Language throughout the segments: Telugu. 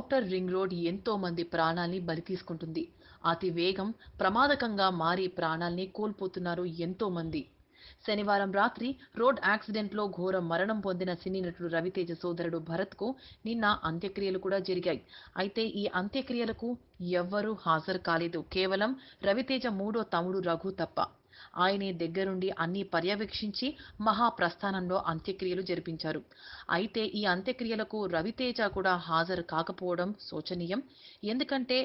ఔటర్ రింగ్ రోడ్ ఎంతో మంది ప్రాణాల్ని బలి తీసుకుంటుంది. అతి వేగం ప్రమాదకంగా మారి ప్రాణాల్ని కోల్పోతున్నారు ఎంతో మంది. శనివారం రాత్రి రోడ్ యాక్సిడెంట్లో ఘోర మరణం పొందిన సినీ నటుడు రవితేజ సోదరుడు భరత్కు నిన్న అంత్యక్రియలు కూడా జరిగాయి. అయితే ఈ అంత్యక్రియలకు ఎవ్వరూ హాజరు కాలేదు. కేవలం రవితేజ మూడో తమ్ముడు రఘు తప్ప. ఆయనే దగ్గరుండి అన్ని పర్యవేక్షించి మహాప్రస్థానంలో అంత్యక్రియలు జరిపించారు. అయితే ఈ అంత్యక్రియలకు రవితేజ కూడా హాజరు కాకపోవడం శోచనీయం. ఎందుకంటే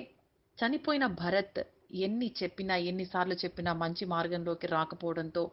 చనిపోయిన భరత్ ఎన్ని చెప్పినా ఎన్నిసార్లు చెప్పినా మంచి మార్గంలోకి రాకపోవడంతో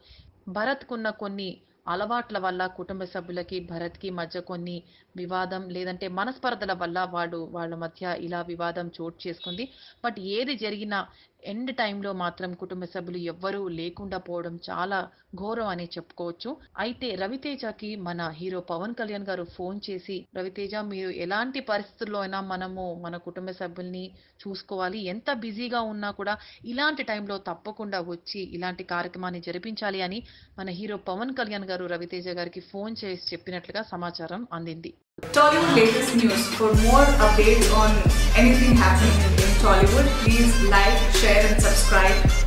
భరత్కున్న కొన్ని అలవాట్ల వల్ల కుటుంబ సభ్యులకి భరత్కి మధ్య కొన్ని వివాదం లేదంటే మనస్పర్ధల వల్ల వాడు వాళ్ళ మధ్య ఇలా వివాదం చోటు చేసుకుంది. బట్ ఏది జరిగినా ఎండ్ టైంలో మాత్రం కుటుంబ సభ్యులు ఎవ్వరూ లేకుండా పోవడం చాలా ఘోరం అని చెప్పుకోవచ్చు. అయితే రవితేజకి మన హీరో పవన్ కళ్యాణ్ గారు ఫోన్ చేసి రవితేజ మీరు ఎలాంటి పరిస్థితుల్లో అయినా మనము మన కుటుంబ సభ్యుల్ని చూసుకోవాలి. ఎంత బిజీగా ఉన్నా కూడా ఇలాంటి టైంలో తప్పకుండా వచ్చి ఇలాంటి కార్యక్రమాన్ని జరిపించాలి అని మన హీరో పవన్ కళ్యాణ్ గారు రవితేజ గారికి ఫోన్ చేసి చెప్పినట్లుగా సమాచారం అందింది. Tollywood latest news. For more updates on anything happening in Tollywood, please like, share, and subscribe